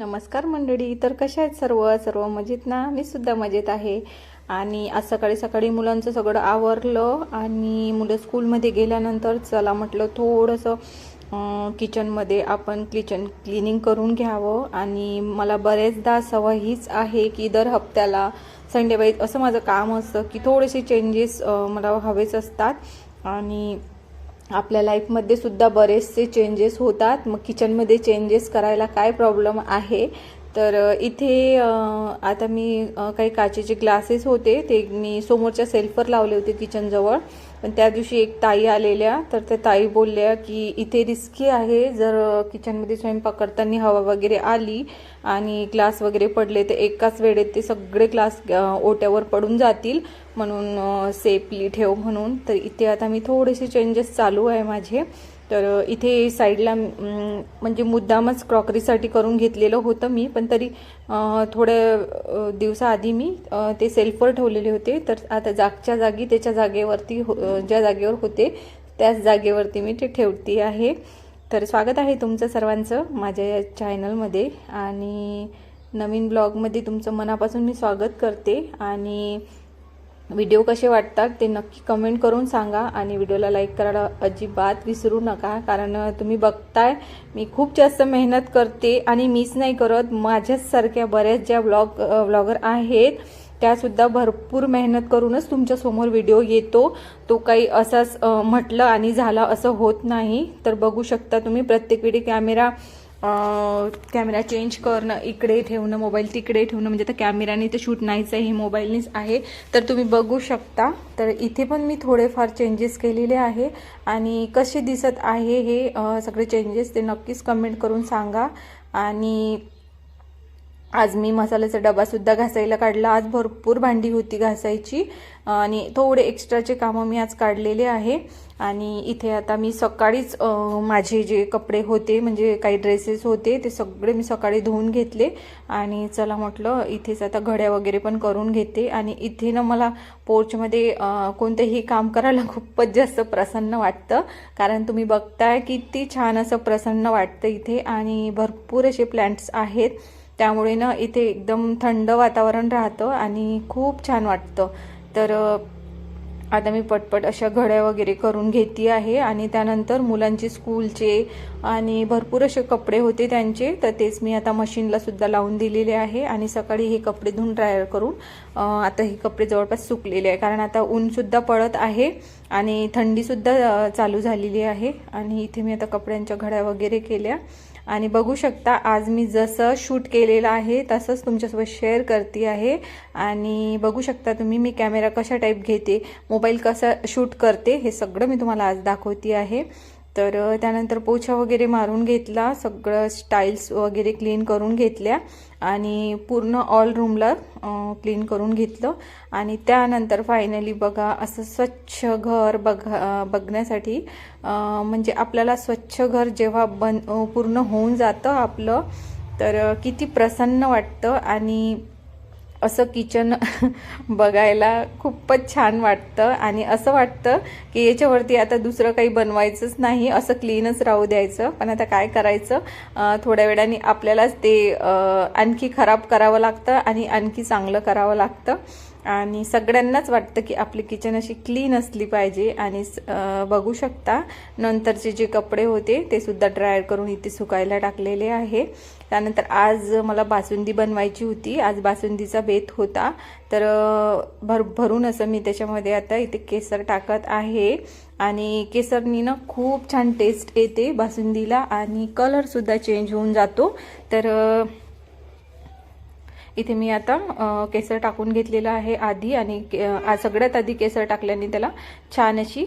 नमस्कार मंडळी तर कशा आहेत सर्व? सर्व मजेत ना? मी सुद्धा मजेत आहे. आणि आज सकाळी सकाळी मुलांचं सगळं आवरलं आणि मुलं स्कूलमध्ये गेल्यानंतर चला म्हटलं थोडंसं किचनमध्ये आपण किचन क्लिनिंग करून घ्यावं. आणि मला बरेचदा सवय हीच आहे की दर हप्त्याला संडे वाईज असं माझं काम असतं की थोडेसे चेंजेस मला हवेच असतात. आणि आपल्या लाईफमध्ये सुद्धा बरेचसे चेंजेस होतात. मग किचनमध्ये चेंजेस करायला काय प्रॉब्लेम आहे? तर इथे आता मी काही काचेचे ग्लासेस होते ते मी समोरच्या सेल्फवर लावले होते किचनजवळ. पण त्या दिवशी एक ताई आलेल्या तर त्या ताई बोलल्या की इथे रिस्की आहे जर किचनमध्ये स्वयंपाक करताना हवा वगैरे आली आणि ग्लास वगैरे पडले तर एकाच वेळेत ते सगळे ग्लास ओट्यावर पडून जातील म्हणून सेफली ठेव म्हणून. तर इथे आता मी थोडेसे चेंजेस चालू आहे माझे. तर इथे साईडला म्हणजे मुद्दामच क्रॉकरीसाठी करून घेतलेलं होतं मी पण तरी थोड्या दिवसाआधी मी ते सेल्फवर ठेवलेले होते. तर आता जागच्या जागी त्याच्या जागेवरती हो- ज्या जागेवर होते त्याच जागेवरती मी ते ठेवते आहे. तर स्वागत आहे तुमचं सर्वांचं माझ्या या चॅनलमध्ये आणि नवीन ब्लॉगमध्ये तुमचं मनापासून मी स्वागत करते. आणि व्हिडिओ कसे वाटतात ते नक्की कमेंट करून सांगा आणि व्हिडिओला लाईक करायला अजिबात विसरू नका कारण तुम्ही बघताय मी खूप जास्त मेहनत करते आणि मीच नाही करत माझ्याचसारख्या बऱ्याच ज्या ब्लॉग ब्लॉगर आहेत त्यासुद्धा भरपूर मेहनत करूनच तुमच्यासमोर व्हिडिओ येतो. तो काही असाच म्हटलं आणि झाला असं होत नाही. तर बघू शकता तुम्ही प्रत्येक वेळी कॅमेरा कॅमेरा चेंज करणं इकडे ठेवणं मोबाईल तिकडे ठेवणं म्हणजे आता कॅमेराने तर शूट नाहीच आहे हे मोबाईलनेच आहे. तर तुम्ही बघू शकता. तर इथे पण मी थोडेफार चेंजेस केलेले आहे. आणि कसे दिसत आहे हे सगळे चेंजेस ते नक्कीच कमेंट करून सांगा. आणि आज मी मसाल्याचा डबासुद्धा घासायला काढला. आज भरपूर भांडी होती घासायची. आणि थोडे एक्स्ट्राचे कामं मी आज काढलेले आहे. आणि इथे आता मी सकाळीच माझे जे कपडे होते म्हणजे काही ड्रेसेस होते ते सगळे मी सकाळी धुवून घेतले. आणि चला म्हटलं इथेच आता घड्या वगैरे पण करून घेते. आणि इथे ना मला पोर्चमध्ये कोणतंही कोणतेही काम करायला खूपच जास्त प्रसन्न वाटतं. कारण तुम्ही बघताय किती छान असं प्रसन्न वाटतं इथे. आणि भरपूर असे प्लॅन्ट्स आहेत. त्यामुळे ना इथे एकदम थंड वातावरण राहतं आणि खूप छान वाटतं. तर आता मी पटपट अशा घड्या वगैरे करून घेते आहे आणि त्यानंतर मुलांचे स्कूलचे आणि भरपूर असे कपडे होते त्यांचे तर तेच मी आता मशीनला सुद्धा लावून दिलेले आहे आणि सकाळी हे कपडे धुवून ड्रायर करून आता हे कपडे जवळपास सुकलेले आहे. कारण आता ऊनसुद्धा पडत आहे आणि थंडीसुद्धा चालू झालेली आहे आणि इथे मी आता कपड्यांच्या घड्या वगैरे केल्या. आणि बघू शकता आज मी जसं शूट केलेलं आहे तसंच तुमच्यासोबत शेअर करते आहे. आणि बघू शकता तुम्ही मी कॅमेरा कशा टाईप घेते मोबाईल कसा शूट करते हे सगळं मी तुम्हाला आज दाखवते आहे. तर त्यानंतर पोछा वगैरे मारून घेतला सगळं स्टाईल्स वगैरे क्लीन करून घेतल्या आणि पूर्ण ऑल रूमला क्लीन करून घेतलं. आणि त्यानंतर फायनली बघा असं स्वच्छ घर बघा बघण्यासाठी म्हणजे आपल्याला स्वच्छ घर जेव्हा बन पूर्ण होऊन जातं आपलं तर किती प्रसन्न वाटतं आणि असं किचन बघायला खूपच छान वाटतं. आणि असं वाटतं की याच्यावरती आता दुसरं काही बनवायचंच नाही असं क्लीनच राहू द्यायचं. पण आता काय करायचं? थोड्या वेळाने आपल्यालाच ते आणखी खराब करावं लागतं आणि आणखी चांगलं करावं लागतं. आणि सगळ्यांनाच वाटतं की आपली किचन अशी क्लीन असली पाहिजे. आणि स- बघू शकता नंतरचे जे कपडे होते ते सुद्धा ड्रायर करून इथे सुकायला टाकलेले आहे. त्यानंतर आज मला बासुंदी बनवायची होती. आज बासुंदीचा बेत होता. तर भर भरून असं मी त्याच्यामध्ये आता इथे केसर टाकत आहे. आणि केसरनी ना खूप छान टेस्ट येते बासुंदीला. आणि कलरसुद्धा चेंज होऊन जातो. तर इथे मी आता केसर टाकून घेतलेलं आहे आधी आणि के- सगळ्यात आधी केसर टाकल्याने त्याला छान अशी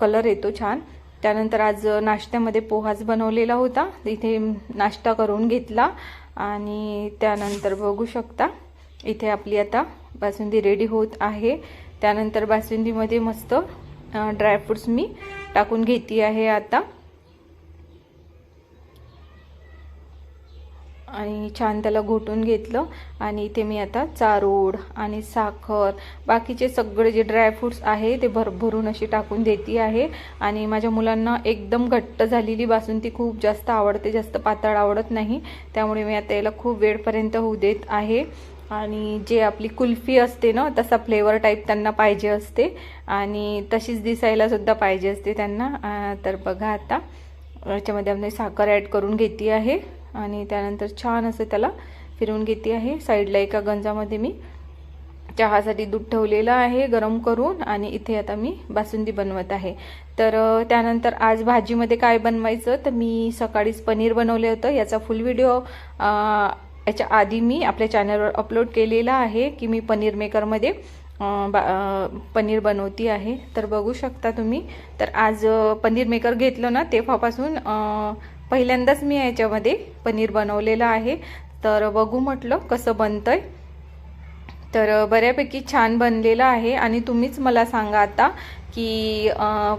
कलर येतो छान. त्यानंतर आज नाश्त्यामध्ये पोहाच बनवलेला होता. इथे नाश्ता करून घेतला आणि त्यानंतर बघू शकता इथे आपली आता बासुंदी रेडी होत आहे. त्यानंतर बासुंदीमध्ये मस्त ड्रायफ्रुट्स मी टाकून घेते आहे आता. आणि छान त्याला घोटून घेतलं. आणि इथे मी आता चारोड आणि साखर बाकीचे सगळे जे ड्रायफ्रूट्स आहे ते भरभरून अशी टाकून देते आहे. आणि माझ्या मुलांना एकदम घट्ट झालेली बासुंदी खूप जास्त आवडते जास्त पातळ आवडत नाही. त्यामुळे मी आता याला खूप वेळपर्यंत होऊ देत आहे. आणि जे आपली कुल्फी असते ना तसा फ्लेवर टाईप त्यांना पाहिजे असते. आणि तशीच दिसायला सुद्धा पाहिजे असते त्यांना. तर बघा आता याच्यामध्ये आपण साखर ॲड करून घेते आहे. आणि त्यानंतर छान असं त्याला फिरवून घेते आहे. साईडला एका गंजामध्ये मी चहासाठी दूध ठेवलेलं आहे गरम करून आणि इथे आता मी बासुंदी बनवत आहे. तर त्यानंतर आज भाजीमध्ये काय बनवायचं? तर मी सकाळीच पनीर बनवलं होतं. याचा फुल व्हिडिओ याच्या आधी मी आपल्या चॅनलवर अपलोड केलेला आहे की मी पनीर मेकरमध्ये बा पनीर बनवती आहे. तर बघू शकता तुम्ही. तर आज पनीर मेकर घेतलं ना तेव्हापासून पहिल्यांदाच मी याच्यामध्ये पनीर बनवलेलं आहे. तर बघू म्हटलं कसं बनतंय. तर बऱ्यापैकी छान बनलेलं आहे आणि तुम्हीच मला सांगा आता की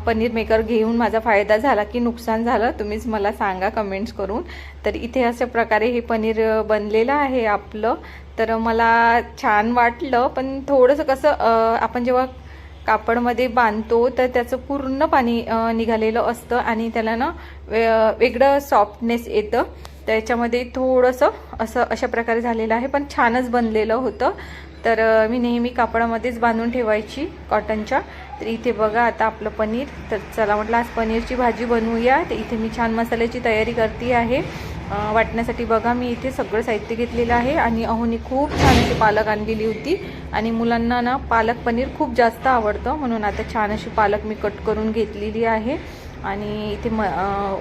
पनीर मेकर घेऊन माझा फायदा झाला की नुकसान झालं तुम्हीच मला सांगा कमेंट्स करून. तर इथे अशा प्रकारे हे पनीर बनलेलं आहे आपलं. तर मला छान वाटलं पण थोडंसं कसं आपण जेव्हा कापडमध्ये बांधतो तर त्याचं पूर्ण पाणी निघालेलं असतं आणि त्याला ना वे वेगळं सॉफ्टनेस येतं. त्याच्यामध्ये थोडंसं असं अशा प्रकारे झालेलं आहे पण छानच बनलेलं होतं. तर मी नेहमी कापडामध्येच बांधून ठेवायची कॉटनच्या तर इथे बघा आता आपलं पनीर. तर चला म्हटलं आज पनीरची भाजी बनवूया. तर इथे मी छान मसाल्याची तयारी करते आहे. वाटण्यासाठी बघा मी इथे सगळं साहित्य घेतलेलं आहे आणि अहोनी खूप छान अशी पालक आणलेली होती. आणि मुलांना ना पालक पनीर खूप जास्त आवडतं म्हणून आता छान अशी पालक मी कट करून घेतलेली आहे. आणि इथे म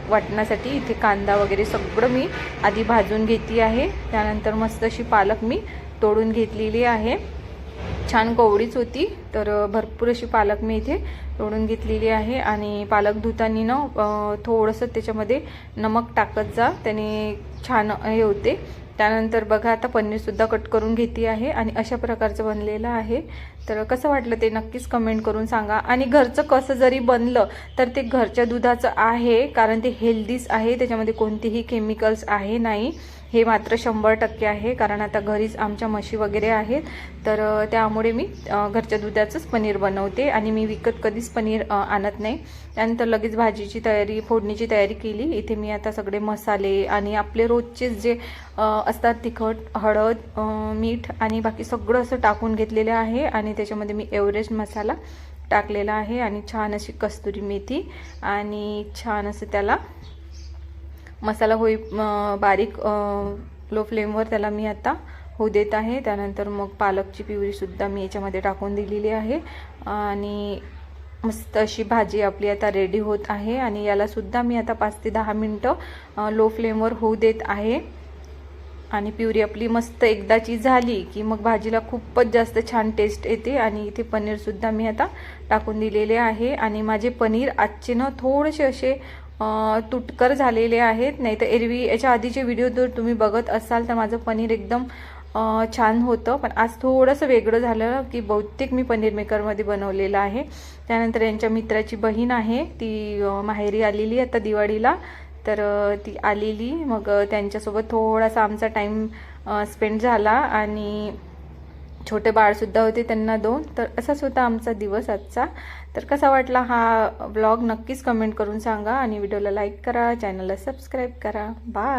वाटण्यासाठी इथे कांदा वगैरे सगळं मी आधी भाजून घेते आहे. त्यानंतर मस्त अशी पालक मी तोडून घेतलेली आहे. छान कवडीच होती. तर भरपूर अशी पालक मी इथे तोडून घेतलेली आहे. आणि पालक धुतानी ना थोडंसं त्याच्यामध्ये नमक टाकत जा. त्याने छान हे होते. त्यानंतर बघा आता पनीरसुद्धा कट करून घेते आहे. आणि अशा प्रकारचं बनलेलं आहे. तर कसं वाटलं ते नक्कीच कमेंट करून सांगा. आणि घरचं कसं जरी बनलं तर ते घरच्या दुधाचं आहे कारण ते हेल्दीच आहे त्याच्यामध्ये कोणतेही केमिकल्स आहे नाही. हे मात्र शंभर टक्के आहे कारण आता घरीच आमच्या म्हशी वगैरे आहेत. तर त्यामुळे मी घरच्या दुधाचंच पनीर बनवते आणि मी विकत कधीच पनीर आणत नाही. त्यानंतर लगेच भाजीची तयारी फोडणीची तयारी केली. इथे मी आता सगळे मसाले आणि आपले रोजचेच जे असतात तिखट हळद मीठ आणि बाकी सगळं असं टाकून घेतलेलं आहे आणि त्याच्यामध्ये मी एव्हरेस्ट मसाला टाकलेला आहे आणि छान अशी कस्तुरी मेथी आणि छान असं त्याला मसाला होई बारीक लो फ्लेमवर त्याला मी आता होऊ देत आहे. त्यानंतर मग पालकची पिवरीसुद्धा मी याच्यामध्ये टाकून दिलेली आहे. आणि मस्त अशी भाजी आपली आता रेडी होत आहे आणि यालासुद्धा मी आता पाच ते दहा मिनटं लो फ्लेमवर होऊ देत आहे. आणि प्युरी आपली मस्त एकदाची झाली की मग भाजीला खूपच जास्त छान टेस्ट येते. आणि इथे पनीरसुद्धा मी आता टाकून दिलेले आहे. आणि माझे पनीर आजचे ना थोडेसे असे तुटकर झालेले आहेत. नाही तर एरवी याच्या आधीचे व्हिडिओ जर तुम्ही बघत असाल तर माझं पनीर एकदम छान होतं. पण आज थोडंसं वेगळं झालं की बहुतेक मी पनीर मेकरमध्ये बनवलेलं आहे. त्यानंतर यांच्या मित्राची बहीण आहे. ती माहेरी आलेली आता दिवाळीला. तर ती आलेली. मग त्यांच्यासोबत थोडासा आमचा टाईम स्पेंड झाला आणि छोटे बाळसुद्धा होते त्यांना दोन. तर असाच होता आमचा दिवस आजचा. तर कसा वाटला हा ब्लॉग नक्कीच कमेंट करून सांगा आणि व्हिडिओला लाईक करा चॅनलला सबस्क्राईब करा. बाय